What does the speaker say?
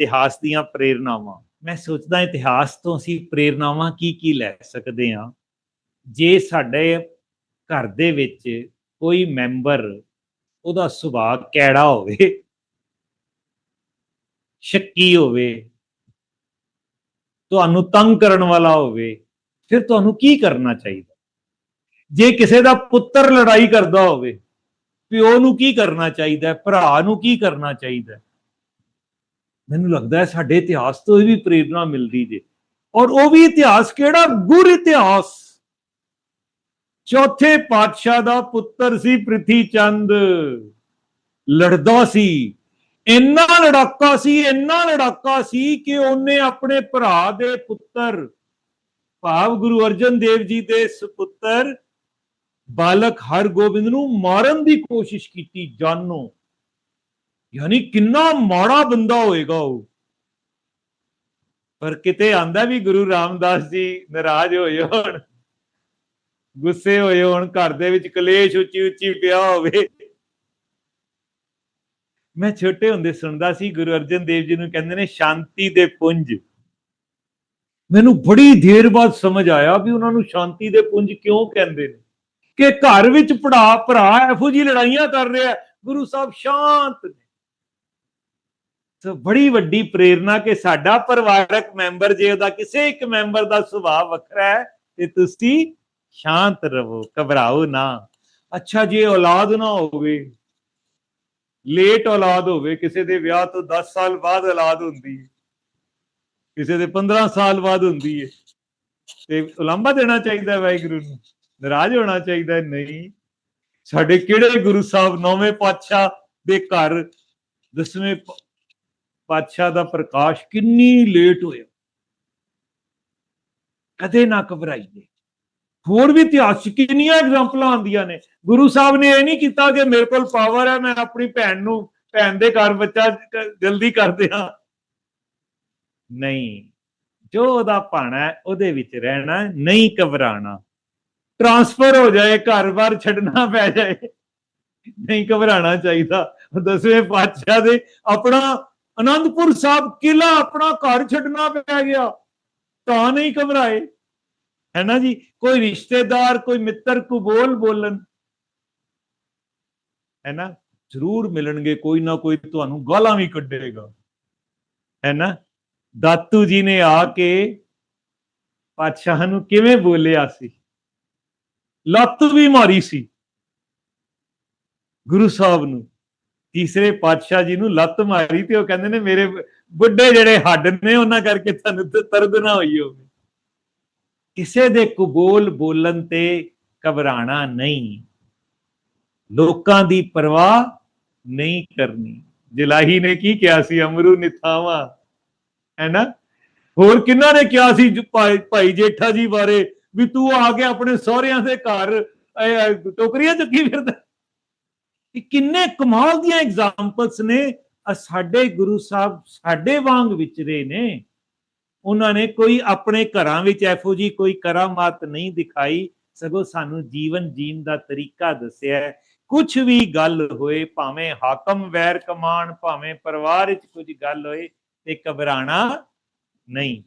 ਇਤਿਹਾਸ ਦੀਆਂ ਪ੍ਰੇਰਨਾਵਾਂ ਮੈਂ ਸੋਚਦਾ ਇਤਿਹਾਸ ਤੋਂ ਅਸੀਂ ਪ੍ਰੇਰਨਾਵਾਂ ਕੀ ਕੀ ਲੈ ਸਕਦੇ ਹਾਂ। ਜੇ ਸਾਡੇ ਘਰ ਦੇ ਵਿੱਚ ਕੋਈ ਮੈਂਬਰ ਉਹਦਾ ਸੁਭਾਅ ਕੈੜਾ ਹੋਵੇ, ਸ਼ੱਕੀ ਹੋਵੇ, ਤੁਹਾਨੂੰ ਤੰਗ ਕਰਨ ਵਾਲਾ ਹੋਵੇ, ਫਿਰ ਤੁਹਾਨੂੰ ਕੀ ਕਰਨਾ ਚਾਹੀਦਾ? ਜੇ ਕਿਸੇ ਦਾ ਪੁੱਤਰ ਲੜਾਈ ਕਰਦਾ ਹੋਵੇ, ਪਿਓ ਨੂੰ ਕੀ ਕਰਨਾ ਚਾਹੀਦਾ, ਭਰਾ ਨੂੰ ਕੀ ਕਰਨਾ ਚਾਹੀਦਾ? ਮੈਨੂੰ ਲੱਗਦਾ ਹੈ ਸਾਡੇ ਇਤਿਹਾਸ ਤੋਂ ਇਹ ਵੀ ਪ੍ਰੇਰਣਾ ਮਿਲਦੀ ਜੇ। ਔਰ ਉਹ ਵੀ ਇਤਿਹਾਸ ਕਿਹੜਾ? ਗੁਰ ਇਤਿਹਾਸ। ਚੌਥੇ ਪਾਤਸ਼ਾਹ ਦਾ ਪੁੱਤਰ ਸੀ ਪ੍ਰਿਥੀ ਚੰਦ ਲੜਦਾ ਸੀ। ਇੰਨਾ ਲੜਾਕਾ ਸੀ, ਇੰਨਾ ਲੜਾਕਾ ਸੀ ਕਿ ਉਹਨੇ ਆਪਣੇ ਭਰਾ ਦੇ ਪੁੱਤਰ, ਭਾਵ ਗੁਰੂ ਅਰਜਨ ਦੇਵ ਜੀ ਦੇ ਸੁਪੁੱਤਰ ਬਾਲਕ ਹਰਗੋਬਿੰਦ ਨੂੰ ਮਾਰਨ ਦੀ ਕੋਸ਼ਿਸ਼ ਕੀਤੀ, ਜਾਨੋ। ਯਾਨੀ ਕਿੰਨਾ ਮਾੜਾ ਬੰਦਾ ਹੋਏਗਾ ਉਹ। ਪਰ ਕਿਤੇ ਆਂਦਾ ਵੀ ਗੁਰੂ ਰਾਮਦਾਸ ਜੀ ਨਾਰਾਜ਼ ਹੋਏ ਹੋਣ, ਗੁੱਸੇ ਹੋਏ ਹੋਣ, ਘਰ ਦੇ ਵਿੱਚ ਕਲੇਸ਼ ਉੱਚੀ ਉੱਚੀ ਪਿਆ ਹੋਵੇ। ਮੈਂ ਛੋਟੇ ਹੁੰਦੇ ਸੁਣਦਾ ਸੀ, ਗੁਰੂ ਅਰਜਨ ਦੇਵ ਜੀ ਨੂੰ ਕਹਿੰਦੇ ਨੇ, ਸ਼ਾਂਤੀ ਦੇ ਪੁੰਜ। ਮੈਨੂੰ ਬੜੀ ਦੇਰ ਬਾਅਦ ਸਮਝ ਆਇਆ ਵੀ ਉਹਨਾਂ ਨੂੰ ਸ਼ਾਂਤੀ ਦੇ ਪੁੰਜ ਕਿਉਂ ਕਹਿੰਦੇ ਨੇ। ਕਿ ਘਰ ਵਿੱਚ ਪੜਾ ਭਰਾ ਇਹੋ ਜੀ ਲੜਾਈਆਂ ਕਰ ਰਿਹਾ ਗੁਰੂ ਸਾਹਿਬ ਸ਼ਾਂਤ ਨੇ। ਸੋ ਬੜੀ ਵੱਡੀ ਪ੍ਰੇਰਣਾ ਕਿ ਸਾਡਾ ਪਰਿਵਾਰਕ ਮੈਂਬਰ ਜੇ ਉਹਦਾ ਕਿਸੇ ਇੱਕ ਮੈਂਬਰ ਦਾ ਸੁਭਾਅ ਵੱਖਰਾ ਹੈ, ਤੇ ਤੁਸੀਂ ਸ਼ਾਂਤ ਰਹੋ, ਘਬਰਾਓ ਨਾ। ਅੱਛਾ, ਜੇ ਔਲਾਦ ਨਾ ਹੋਵੇ ਲੇਟ ਔਲਾਦ ਹੋਵੇ, ਕਿਸੇ ਦੇ ਵਿਆਹ ਤੋਂ 10 ਸਾਲ ਬਾਅਦ ਔਲਾਦ ਹੁੰਦੀ ਹੈ, ਕਿਸੇ ਦੇ 15 ਸਾਲ ਬਾਅਦ ਹੁੰਦੀ ਹੈ, ਤੇ ਉਲੰਭਾ ਦੇਣਾ ਚਾਹੀਦਾ ਵਾਹਿਗੁਰੂ ਨੂੰ, ਨਾਰਾਜ਼ ਹੋਣਾ ਚਾਹੀਦਾ ਨਹੀਂ। ਸਾਡੇ ਕਿਹੜੇ ਗੁਰੂ ਸਾਹਿਬ ਨੌਵੇਂ ਪਾਤਸ਼ਾਹ ਦੇ ਘਰ ਦਸਵੇਂ ਪਾਤਸ਼ਾਹ ਦਾ ਪ੍ਰਕਾਸ਼ ਕਿੰਨੀ ਲੇਟ ਹੋਇਆ। ਕਦੇ ਨਾ ਘਬਰਾਈਏ ਹੋਰ ਵੀ ਇਤਿਹਾਸ 'ਚ ਕਿੰਨੀਆਂ ਐਗਜ਼ਾਮਪਲਾਂ ਆਉਂਦੀਆਂ ਨੇ। ਗੁਰੂ ਸਾਹਿਬ ਨੇ ਇਹ ਨਹੀਂ ਕੀਤਾ ਕਿ ਮੇਰੇ ਕੋਲ ਪਾਵਰ ਹੈ ਮੈਂ ਆਪਣੀ ਭੈਣ ਨੂੰ, ਭੈਣ ਦੇ ਘਰ ਬੱਚਾ ਜਲਦੀ ਕਰ ਦਿਆਂ। ਨਹੀਂ, ਜੋ ਉਹਦਾ ਭਾਣਾ ਉਹਦੇ ਵਿੱਚ ਰਹਿਣਾ ਨਹੀਂ ਘਬਰਾਣਾ ਟਰਾਂਸਫਰ ਹੋ ਜਾਏ ਘਰ-ਬਾਰ ਛੱਡਣਾ ਪੈ ਜਾਏ। ਨਹੀਂ ਘਬਰਾਣਾ ਚਾਹੀਦਾ। ਦਸਵੇਂ ਪਾਤਸ਼ਾਹ ਦੇ ਆਪਣਾ ਅਨੰਦਪੁਰ ਸਾਹਿਬ ਕਿਲਾ ਆਪਣਾ ਘਰ ਛੱਡਣਾ ਪੈ ਗਿਆ। ਤਾਂ ਨਹੀਂ ਘਬਰਾਏ। ਹੈ ਨਾ ਜੀ? ਕੋਈ ਰਿਸ਼ਤੇਦਾਰ, ਕੋਈ ਮਿੱਤਰ ਕੋ ਬੋਲ ਬੋਲਣ। ਹੈ ਨਾ? ਜ਼ਰੂਰ ਮਿਲਣਗੇ, ਕੋਈ ਨਾ ਕੋਈ ਤੁਹਾਨੂੰ ਗਾਲਾਂ ਵੀ ਕੱਢੇਗਾ। ਹੈ ਨਾ? ਦਾਤੂ ਜੀ ਨੇ ਆ ਕੇ ਪਾਤਸ਼ਾਹ ਨੂੰ ਕਿਵੇਂ ਬੋਲਿਆ ਸੀ? ਲੱਤ ਵੀ ਮਾਰੀ ਸੀ। ਗੁਰੂ ਸਾਹਿਬ ਨੂੰ। ਤੀਸਰੇ ਪਾਤਸ਼ਾਹ ਜੀ ਨੂੰ ਲੱਤ ਮਾਰੀ ਤੇ ਉਹ ਕਹਿੰਦੇ ਨੇ, ਮੇਰੇ ਬੁੱਢੇ ਜਿਹੜੇ ਹੱਡ ਨੇ, ਉਹਨਾਂ ਕਰਕੇ ਤੁਹਾਨੂੰ ਤਰਦ ਨਾ ਹੋਈ ਹੋਵੇ। ਕਿਸੇ ਦੇ ਕਬੂਲ ਬੋਲਣ ਤੇ ਘਬਰਾਣਾ ਨਹੀਂ। ਲੋਕਾਂ ਦੀ ਪਰਵਾਹ ਨਹੀਂ ਕਰਨੀ। ਜਲਾਹੀ ਨੇ ਕੀ ਕਿਹਾ ਸੀ? ਅਮਰੂ ਨਿਥਾਵਾ। ਹੈ ਨਾ? ਹੋਰ ਕਿੰਨਾ ਨੇ ਕਿਹਾ ਸੀ ਭਾਈ ਭਾਈ ਜੇਠਾ ਜੀ ਬਾਰੇ? ਵੀ ਤੂੰ ਆ ਕੇ ਆਪਣੇ ਸਹੁਰਿਆਂ ਦੇ ਘਰ ਟੋਕਰੀਆਂ ਚੱਕੀ ਫਿਰਦਾ। ਇਹ ਕਿੰਨੇ ਕਮਾਲ ਦੀਆਂ ਐਗਜ਼ਾਮਪਲਸ ਨੇ। ਸਾਡੇ ਗੁਰੂ ਸਾਹਿਬ ਸਾਡੇ ਵਾਂਗ ਵਿਚਰੇ ਨੇ। ਉਹਨਾਂ ਨੇ ਕੋਈ ਆਪਣੇ ਘਰਾਂ ਵਿੱਚ ਇਹੋ ਜੀ ਕੋਈ ਕਰਾਮਾਤ ਨਹੀਂ ਦਿਖਾਈ। ਸਗੋਂ ਸਾਨੂੰ ਜੀਵਨ ਜੀਣ ਦਾ ਤਰੀਕਾ ਦੱਸਿਆ ਹੈ। ਕੁਝ ਵੀ ਗੱਲ ਹੋਏ, ਭਾਵੇਂ ਹਾਕਮ ਵੈਰ ਕਮਾਨ, ਭਾਵੇਂ ਪਰਿਵਾਰ ਵਿੱਚ ਕੁਝ ਗੱਲ ਹੋਏ, ਤੇ ਘਬਰਾਣਾ ਨਹੀਂ।